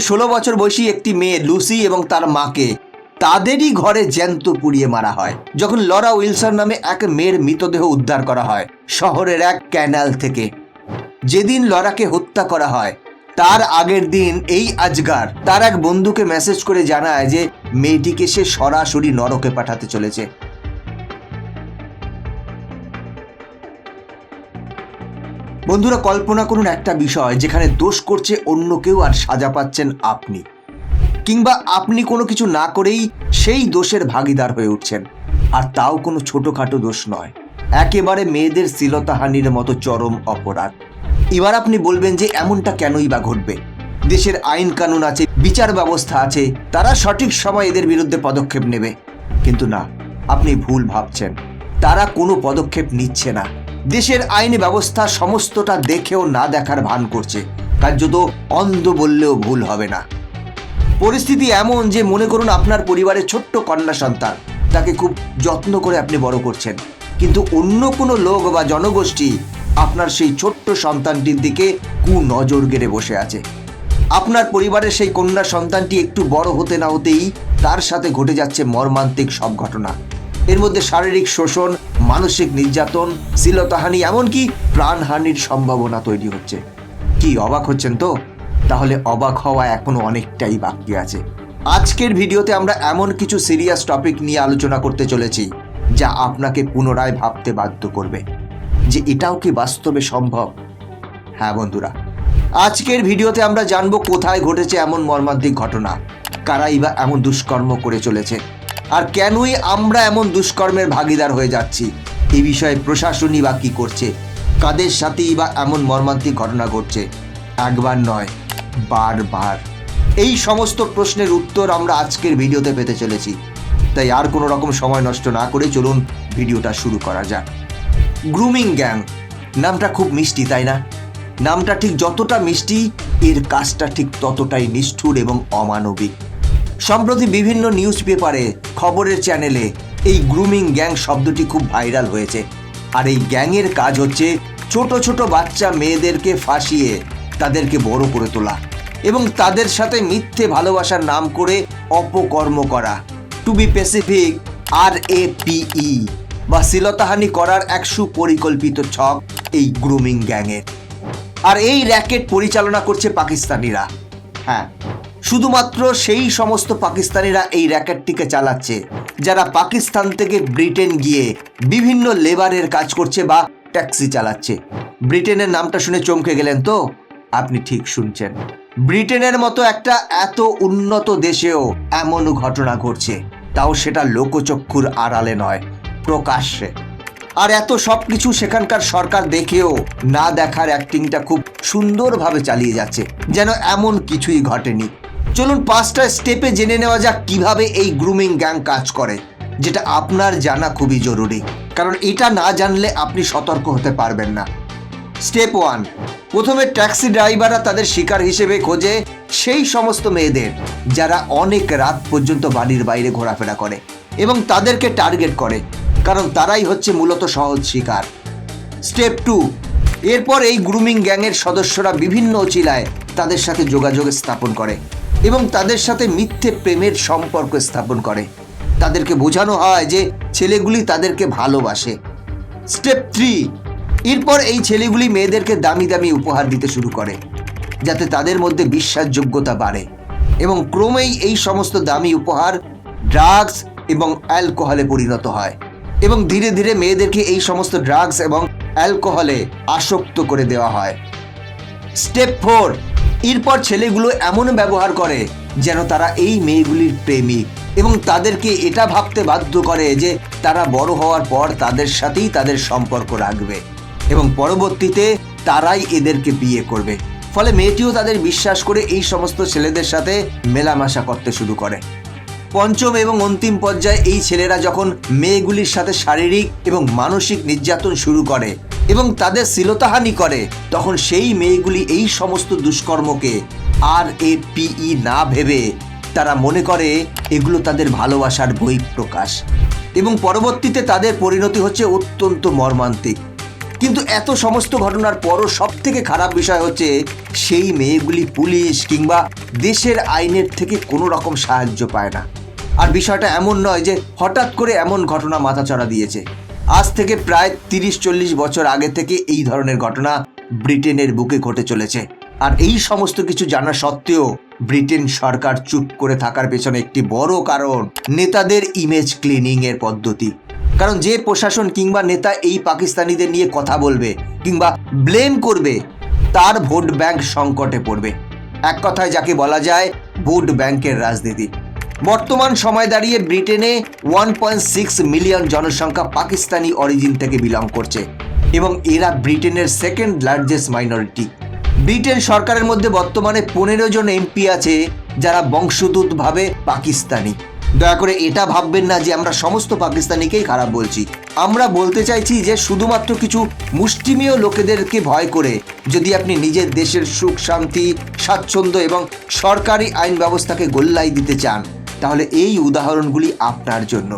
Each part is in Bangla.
ষোলো বছর বয়সী একটি মেয়ে লুসি এবং তার মাকে তাদেরই ঘরে জ্যান্ত পুড়িয়ে মারা হয়, যখন লরা উইলসন নামে এক মেয়ের মৃতদেহ উদ্ধার করা হয় শহরের এক ক্যানাল থেকে। যেদিন লরাকে হত্যা করা হয়, তার আগের দিন এই আজগার তার এক বন্ধুকে মেসেজ করে জানায় যে মেয়েটিকে সে সরাসরি নরকে পাঠাতে চলেছে। বন্ধুরা কল্পনা করুন একটা বিষয় যেখানে দোষ করছে অন্য কেউ আর সাজা পাচ্ছেন আপনি। কিংবা আপনি কোনো কিছু না করেই সেই দোষের ভাগিদার হয়ে উঠছেন। আর তাও কোনো ছোটোখাটো দোষ নয়। একেবারে মেয়েদের শ্লীলতাহানির মতো চরম অপরাধ। এবার আপনি বলবেন যে এমনটা কেনই বা ঘটবে? দেশের আইন কানুন আছে, বিচার ব্যবস্থা আছে, তারা সঠিক সময় এদের বিরুদ্ধে পদক্ষেপ নেবে। কিন্তু না, আপনি ভুল ভাবছেন। তারা কোনো পদক্ষেপ নিচ্ছে না। দেশের আইন ব্যবস্থা সমস্তটা দেখেও না দেখার ভান করছে। কার্যত অন্ধ বললেও ভুল হবে না। পরিস্থিতি এমন যে মনে করুন আপনার পরিবারের ছোট্ট কন্যা সন্তান, তাকে খুব যত্ন করে আপনি বড় করছেন। কিন্তু অন্য কোনো লোক বা জনগোষ্ঠী আপনার সেই ছোট্ট সন্তানটির দিকে কু নজর গেড়ে বসে আছে। আপনার পরিবারের সেই কন্যা সন্তানটি একটু বড় হতে না হতেই তার সাথে ঘটে যাচ্ছে মর্মান্তিক সব ঘটনা। এর মধ্যে শারীরিক শোষণ, মানসিক নির্যাতন, শ্লীলতাহানি, এমনকি প্রাণহানির সম্ভাবনা তৈরি হচ্ছে। কি অবাক হচ্ছেন তো? তাহলে অবাক হওয়া এখনও অনেকটাই বাকি আছে। আজকের ভিডিওতে আমরা এমন কিছু সিরিয়াস টপিক নিয়ে আলোচনা করতে চলেছি, যা আপনাকে পুনরায় ভাবতে বাধ্য করবে, যে এটাও কি বাস্তবে সম্ভব? হ্যাঁ বন্ধুরা, আজকের ভিডিওতে আমরা জানব কোথায় ঘটেছে এমন মর্মান্তিক ঘটনা, কারাই বা এমন দুষ্কর্ম করে চলেছে। আর কেনই আমরা এমন দুষ্কর্মের ভাগিদার হয়ে যাচ্ছি? এই বিষয়ে প্রশাসনই বা কী করছে? কাদের সাথেই বা এমন মর্মান্তিক ঘটনা ঘটছে? একবার নয়, বারবার। এই সমস্ত প্রশ্নের উত্তর আমরা আজকের ভিডিওতে পেতে চলেছি। তাই আর কোনো রকম সময় নষ্ট না করে চলুন ভিডিওটা শুরু করা যাক। গ্রুমিং গ্যাং, নামটা খুব মিষ্টি, তাই না? নামটা ঠিক যতটা মিষ্টি, এর কাজটা ঠিক ততটাই নিষ্ঠুর এবং অমানবিক। সম্প্রতি বিভিন্ন নিউজ পেপারে খবরের চ্যানেলে এই গ্রুমিং গ্যাং শব্দটি খুব ভাইরাল হয়েছে। আর এই গ্যাংয়ের কাজ হচ্ছে ছোট ছোট বাচ্চা মেয়েদেরকে ফাঁসিয়ে তাদেরকে বড় করে তোলা এবং তাদের সাথে মিথ্যে ভালোবাসার নাম করে অপকর্ম করা। To be specific R A P E বা শ্লীলতাহানি করার এক সুপরিকল্পিত ছক এই গ্রুমিং গ্যাংয়ের আর এই র্যাকেট পরিচালনা করছে পাকিস্তানিরা। হ্যাঁ শুধুমাত্র সেই সমস্ত পাকিস্তানিরা এই র্যাকেটটিকে চালাচ্ছে, যারা পাকিস্তান থেকে ব্রিটেন গিয়ে বিভিন্ন লেবারের কাজ করছে বা ট্যাক্সি চালাচ্ছে। ব্রিটেনের নামটা শুনে চমকে গেলেন তো? আপনি ঠিক শুনছেন। ব্রিটেনের মতো একটা এত উন্নত দেশেও এমন ঘটনা ঘটছে, তাও সেটা লোকচক্ষুর আড়ালে নয়, প্রকাশ্যে। আর এত সব কিছু সেখানকার সরকার দেখেও না দেখার অ্যাক্টিংটা খুব সুন্দরভাবে চালিয়ে যাচ্ছে, যেন এমন কিছুই ঘটেনি। চলুন পাঁচটা স্টেপে জেনে নেওয়া যাক কীভাবে এই গ্রুমিং গ্যাং কাজ করে, যেটা আপনার জানা খুবই জরুরি। কারণ এটা না জানলে আপনি সতর্ক হতে পারবেন না। স্টেপ ওয়ান, প্রথমে ট্যাক্সি ড্রাইভাররা তাদের শিকার হিসেবে খোঁজে সেই সমস্ত মেয়েদের, যারা অনেক রাত পর্যন্ত বাড়ির বাইরে ঘোরাফেরা করে এবং তাদেরকে টার্গেট করে, কারণ তারাই হচ্ছে মূলত সহজ শিকার। স্টেপ টু, এরপর এই গ্রুমিং গ্যাংয়ের সদস্যরা বিভিন্ন চিলায় তাদের সাথে যোগাযোগ স্থাপন করে। এবং তাদের সাথে মিথ্যে প্রেমের সম্পর্ক স্থাপন করে। তাদেরকে বোঝানো হয় যে ছেলেগুলি তাদেরকে ভালোবাসে। স্টেপ থ্রি, এরপর এই ছেলেগুলি মেয়েদেরকে দামি দামি উপহার দিতে শুরু করে, যাতে তাদের মধ্যে বিশ্বাসযোগ্যতা বাড়ে। এবং ক্রমেই এই সমস্ত দামি উপহার ড্রাগস এবং অ্যালকোহলে পরিণত হয়। এবং ধীরে ধীরে মেয়েদেরকে এই সমস্ত ড্রাগস এবং অ্যালকোহলে আসক্ত করে দেওয়া হয়। স্টেপ ফোর এরপর ছেলেগুলো এমন ব্যবহার করে যেন তারা এই মেয়েগুলির প্রেমিক এবং তাদেরকে এটা ভাবতে বাধ্য করে যে তারা বড় হওয়ার পর তাদের সাথেই তাদের সম্পর্ক রাখবে এবং পরবর্তীতে তারাই এদেরকে বিয়ে করবে। ফলে মেয়েটিও তাদের বিশ্বাস করে এই সমস্ত ছেলেদের সাথে মেলামেশা করতে শুরু করে। পঞ্চম এবং অন্তিম পর্যায়ে এই ছেলেরা যখন মেয়েগুলির সাথে শারীরিক এবং মানসিক নির্যাতন শুরু করে এবং তাদের শ্লীলতাহানি করে, তখন সেই মেয়েগুলি এই সমস্ত দুষ্কর্মকে আর এ পিই না ভেবে তারা মনে করে এগুলো তাদের ভালোবাসার বই প্রকাশ। এবং পরবর্তীতে তাদের পরিণতি হচ্ছে অত্যন্ত মর্মান্তিক। কিন্তু এত সমস্ত ঘটনার পরও সব থেকে খারাপ বিষয় হচ্ছে সেই মেয়েগুলি পুলিশ কিংবা দেশের আইনের থেকে কোনো রকম সাহায্য পায় না। আর বিষয়টা এমন নয় যে হঠাৎ করে এমন ঘটনা মাথাচড়া দিয়েছে। আজ থেকে প্রায় তিরিশ চল্লিশ বছর আগে থেকে এই ধরনের ঘটনা ব্রিটেনের বুকে ঘটে চলেছে। আর এই সমস্ত কিছু জানা সত্ত্বেও ব্রিটেন সরকার চুপ করে থাকার পেছনে একটি বড় কারণ, নেতাদের ইমেজ ক্লিনিং এর পদ্ধতি। কারণ যে প্রশাসন কিংবা নেতা এই পাকিস্তানিদের নিয়ে কথা বলবে কিংবা ব্লেম করবে, তার ভোট ব্যাংক সংকটে পড়বে। এক কথায় যাকে বলা যায়, ভোট ব্যাংকের রাজনীতি। বর্তমান সময় দাঁড়িয়ে ব্রিটেনে ওয়ান পয়েন্ট সিক্স মিলিয়ন জনসংখ্যা পাকিস্তানি অরিজিন থেকে বিলং করছে এবং এরা ব্রিটেনের সেকেন্ড লার্জেস্ট মাইনরিটি ব্রিটেন সরকারের মধ্যে বর্তমানে পনেরো জন এমপি আছে যারা বংশোদ্ভূতভাবে পাকিস্তানি। দয়া করে এটা ভাববেন না যে আমরা সমস্ত পাকিস্তানিকেই খারাপ বলছি। আমরা বলতে চাইছি যে শুধুমাত্র কিছু মুষ্টিমীয় লোকেদেরকে ভয় করে যদি আপনি নিজের দেশের সুখ, শান্তি, স্বাচ্ছন্দ্য এবং সরকারি আইন ব্যবস্থাকে গোল্লাই দিতে চান। তাহলে এই উদাহরণগুলি আপনার জন্য।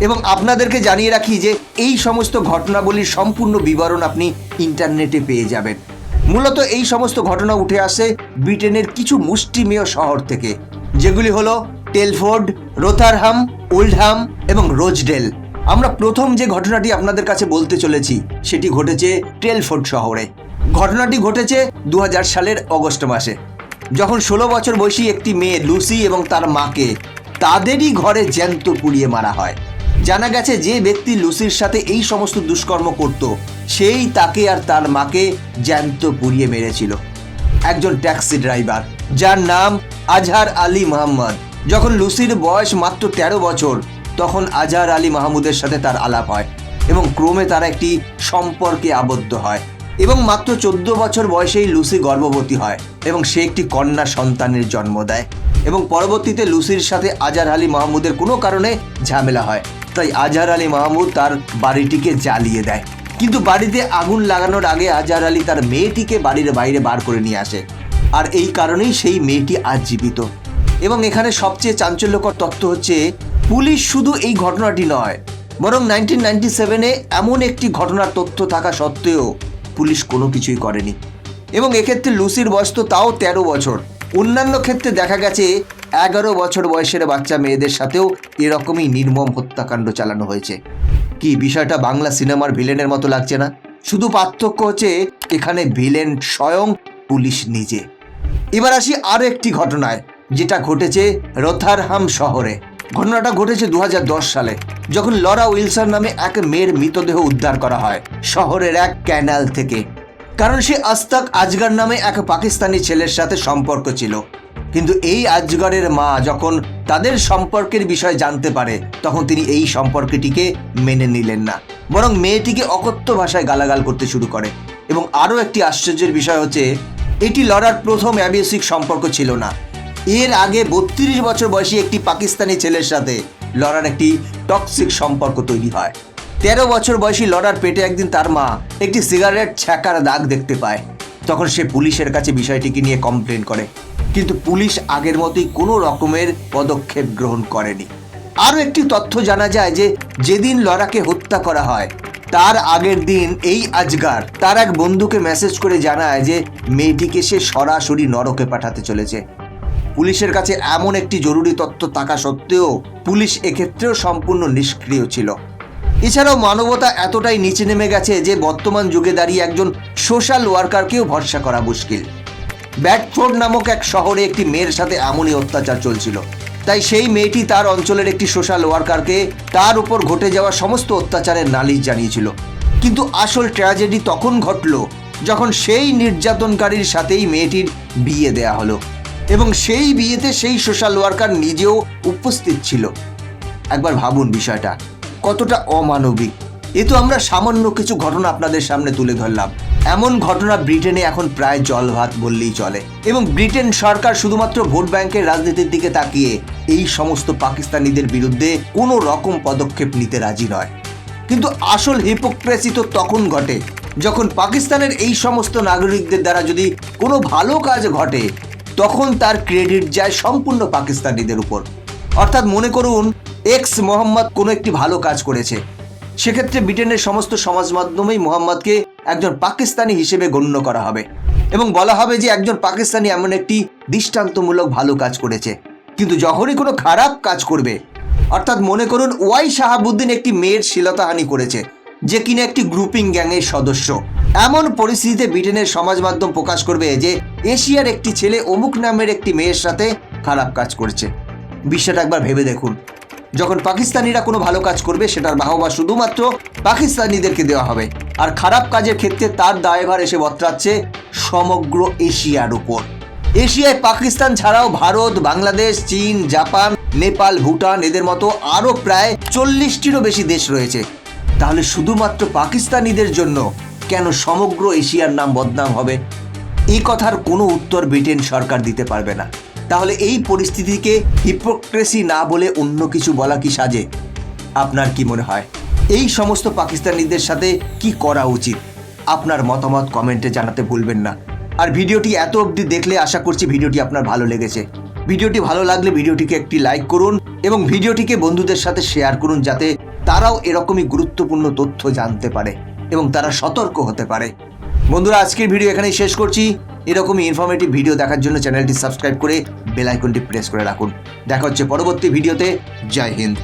এবং আপনাদেরকে জানিয়ে রাখি যে এই সমস্ত ঘটনাবলীর সম্পূর্ণ বিবরণ আপনি ইন্টারনেটে পেয়ে যাবেন। মূলত এই সমস্ত ঘটনা উঠে আসে ব্রিটেনের কিছু মুষ্টিমেয় শহর থেকে, যেগুলি হলো টেলফোর্ড, রোথারহাম, ওল্ডহাম এবং রোজডেল। আমরা প্রথম যে ঘটনাটি আপনাদের কাছে বলতে চলেছি, সেটি ঘটেছে টেলফোর্ড শহরে। ঘটনাটি ঘটেছে দু হাজার সালের অগস্ট মাসে, যখন ষোলো বছর বয়সী একটি মেয়ে লুসি এবং তার মাকে তাদেরই ঘরে জ্যান্ত পুড়িয়ে মারা হয়। জানা গেছে যে ব্যক্তি লুসির সাথে এই সমস্ত দুষ্কর্ম করত, সেই তাকে আর তার মাকে জ্যান্ত পুড়িয়ে মেরেছিল। একজন ট্যাক্সি ড্রাইভার, যার নাম আজহার আলী মোহাম্মদ যখন লুসির বয়স মাত্র তেরো বছর, তখন আজহার আলী মাহমুদের সাথে তার আলাপ হয় এবং ক্রমে তারা একটি সম্পর্কে আবদ্ধ হয় এবং মাত্র চোদ্দ বছর বয়সেই লুসি গর্ভবতী হয় এবং সে একটি কন্যা সন্তানের জন্ম দেয়। এবং পরবর্তীতে লুসির সাথে আজহার আলী মাহমুদের কোনো কারণে ঝামেলা হয়। তাই আজহার আলী মাহমুদ তার বাড়িটিকে জ্বালিয়ে দেয়। কিন্তু বাড়িতে আগুন লাগানোর আগে আজহার আলী তার মেয়েটিকে বাড়ির বাইরে বার করে নিয়ে আসে। আর এই কারণেই সেই মেয়েটি আজ জীবিত। এবং এখানে সবচেয়ে চাঞ্চল্যকর তথ্য হচ্ছে, পুলিশ শুধু এই ঘটনাটি নয়, বরং নাইনটিন নাইনটি সেভেনে এমন একটি ঘটনার তথ্য থাকা সত্ত্বেও পুলিশ কোনো কিছুই করেনি। এবং এক্ষেত্রে লুসির বয়স তো তাও তেরো বছর। অন্যান্য ক্ষেত্রে দেখা গেছে এগারো বছর বয়সের বাচ্চা মেয়েদের সাথেও এরকমই নির্মম হত্যাকাণ্ড চালানো হয়েছে। কি বিষয়টা বাংলা সিনেমার ভিলেনের মতো লাগছে না? শুধু পার্থক্য হচ্ছে এখানে ভিলেন স্বয়ং পুলিশ নিজে। এবার আসি আরও একটি ঘটনায়, যেটা ঘটেছে রথারহাম শহরে। ঘটনাটা ঘটেছে দু হাজার দশ সালে, যখন লরা উইলসন নামে এক মেয়ের মৃতদেহ উদ্ধার করা হয়, শহরের এক ক্যানাল থেকে। কারণ সে আস্তাক আজগার নামে এক পাকিস্তানি ছেলের সাথে সম্পর্ক ছিল। কিন্তু এই আজগরের মা যখন তাদের সম্পর্কের বিষয় জানতে পারে, তখন তিনি এই সম্পর্কটিকে মেনে নিলেন না। বরং মেয়েটিকে অকথ্য ভাষায় গালাগাল করতে শুরু করে। এবং আরও একটি আশ্চর্যের বিষয় হচ্ছে, এটি লড়ার প্রথম অ্যাবিউসিক সম্পর্ক ছিল না। এর আগে বত্রিশ বছর বয়সী একটি পাকিস্তানি ছেলের সাথে লড়ার একটি টক্সিক সম্পর্ক তৈরি হয়। তেরো বছর বয়সী লড়ার পেটে একদিন তার মা একটি সিগারেট ছ্যাঁকার দাগ দেখতে পায়। তখন সে পুলিশের কাছে বিষয়টিকে নিয়ে কমপ্লেন করে। কিন্তু পুলিশ আগের মতোই কোনো রকমের পদক্ষেপ গ্রহণ করেনি। আরও একটি তথ্য জানা যায় যে, যেদিন লড়াকে হত্যা করা হয়, তার আগের দিন এই আজগার তার এক বন্ধুকে মেসেজ করে জানায় যে, মেয়েটিকে সে সরাসরি নরকে পাঠাতে চলেছে। পুলিশের কাছে এমন একটি জরুরি তথ্য থাকা সত্ত্বেও পুলিশ এক্ষেত্রেও সম্পূর্ণ নিষ্ক্রিয় ছিল। এছাড়াও মানবতা এতটাই নিচে নেমে গেছে যে বর্তমান যুগে দাঁড়িয়ে একজন সোশ্যাল ওয়ার্কারকেও ভরসা করা মুশকিল। ব্যাটফোর্ড নামক এক শহরে একটি মেয়ের সাথে এমনই অত্যাচার চলছিল। তাই সেই মেয়েটি তার অঞ্চলের একটি সোশ্যাল ওয়ার্কারকে তার উপর ঘটে যাওয়া সমস্ত অত্যাচারের নালিশ জানিয়েছিল। কিন্তু আসল ট্র্যাজেডি তখন ঘটল যখন সেই নির্যাতনকারীর সাথেই মেয়েটির বিয়ে দেয়া হলো এবং সেই বিয়েতে সেই সোশ্যাল ওয়ার্কার নিজেও উপস্থিত ছিল। একবার ভাবুন বিষয়টা। কতটা অমানবিক? এ তো আমরা সামান্য কিছু ঘটনা আপনাদের সামনে তুলে ধরলাম। এমন ঘটনা ব্রিটেনে এখন প্রায় জলভাত বললেই চলে। এবং ব্রিটেন সরকার শুধুমাত্র ভোট ব্যাংকের রাজনীতির দিকে তাকিয়ে এই সমস্ত পাকিস্তানিদের বিরুদ্ধে কোনো রকম পদক্ষেপ নিতে রাজি নয়। কিন্তু আসল হিপোক্রেসি তো তখন ঘটে, যখন পাকিস্তানের এই সমস্ত নাগরিকদের দ্বারা যদি কোনো ভালো কাজ ঘটে, তখন তার ক্রেডিট যায় সম্পূর্ণ পাকিস্তানিদের উপর। অর্থাৎ মনে করুন এক্স মোহাম্মদ কোনো একটি ভালো কাজ করেছে। সেক্ষেত্রে ব্রিটেনের সমস্ত সমাজ মাধ্যমেই মোহাম্মদকে একজন পাকিস্তানি হিসেবে গণ্য করা হবে। এবং বলা হবে যে একজন পাকিস্তানি এমন একটি দৃষ্টান্তমূলক ভালো কাজ করেছে। কিন্তু যখনই কোনো খারাপ কাজ করবে, অর্থাৎ মনে করুন ওয়াই শাহাবুদ্দিন একটি মেয়ের শ্লীলতাহানি করেছে, যে কিনা একটি গ্রুপিং গ্যাংয়ের সদস্য। এমন পরিস্থিতিতে ব্রিটেনের সমাজ মাধ্যম প্রকাশ করবে যে এশিয়ার একটি ছেলে অমুক নামের একটি মেয়ের সাথে খারাপ কাজ করেছে। বিষয়টা একবার ভেবে দেখুন। যখন পাকিস্তানিরা কোনো ভালো কাজ করবে, সেটার বাহবা শুধুমাত্র পাকিস্তানিদেরকে দেওয়া হবে। আর খারাপ কাজের ক্ষেত্রে তার দায়ভার এসে বর্তাচ্ছে সমগ্র এশিয়ার উপর। এশিয়ায় পাকিস্তান ছাড়াও ভারত, বাংলাদেশ, চীন, জাপান, নেপাল, ভুটান এদের মতো আরও প্রায় চল্লিশটিরও বেশি দেশ রয়েছে। তাহলে শুধুমাত্র পাকিস্তানিদের জন্য কেন সমগ্র এশিয়ার নাম বদনাম হবে? এই কথার কোনো উত্তর ব্রিটেন সরকার দিতে পারবে না। তাহলে এই পরিস্থিতিকে হিপোক্রেসি না বলে অন্য কিছু বলা কি সাজে? আপনার কি মনে হয়? এই সমস্ত পাকিস্তানিদের সাথে কি করা উচিত? আপনার মতামত কমেন্টে জানাতে ভুলবেন না। আর ভিডিওটি এত অবধি দেখলে আশা করছি ভিডিওটি আপনার ভালো লেগেছে। ভিডিওটি ভালো লাগলে ভিডিওটিকে একটি লাইক করুন এবং ভিডিওটিকে বন্ধুদের সাথে শেয়ার করুন যাতে তারাও এরকমই গুরুত্বপূর্ণ তথ্য জানতে পারে এবং তারা সতর্ক হতে পারে। বন্ধুরা, আজকের ভিডিও এখানেই শেষ করছি। এরকমই ইনফরমেটিভ ভিডিও দেখার জন্য চ্যানেলটি সাবস্ক্রাইব করে বেল আইকনটি প্রেস করে রাখুন। দেখা হচ্ছে পরবর্তী ভিডিওতে জয় হিন্দ।